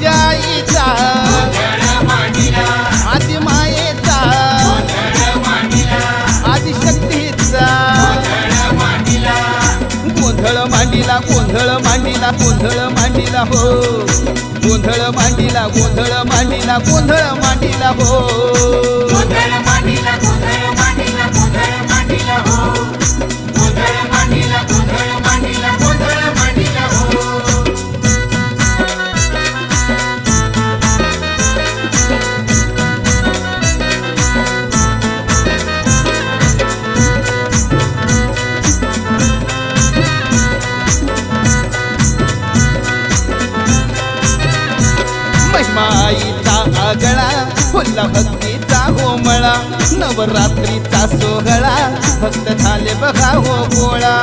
माझ्या आईचा आदि मायेचा गोंधळ मांडीला गोंधळ मांडीला गोंधळ मांडिला हो. गोंधळ मांडीला गोंधळ मांडीला गोंधळ मांडीला हो. माईचा आगळा होला भक्तीचा होमळा नवरात्रीचा सोहळा भक्त झाले बघा हो गोळा.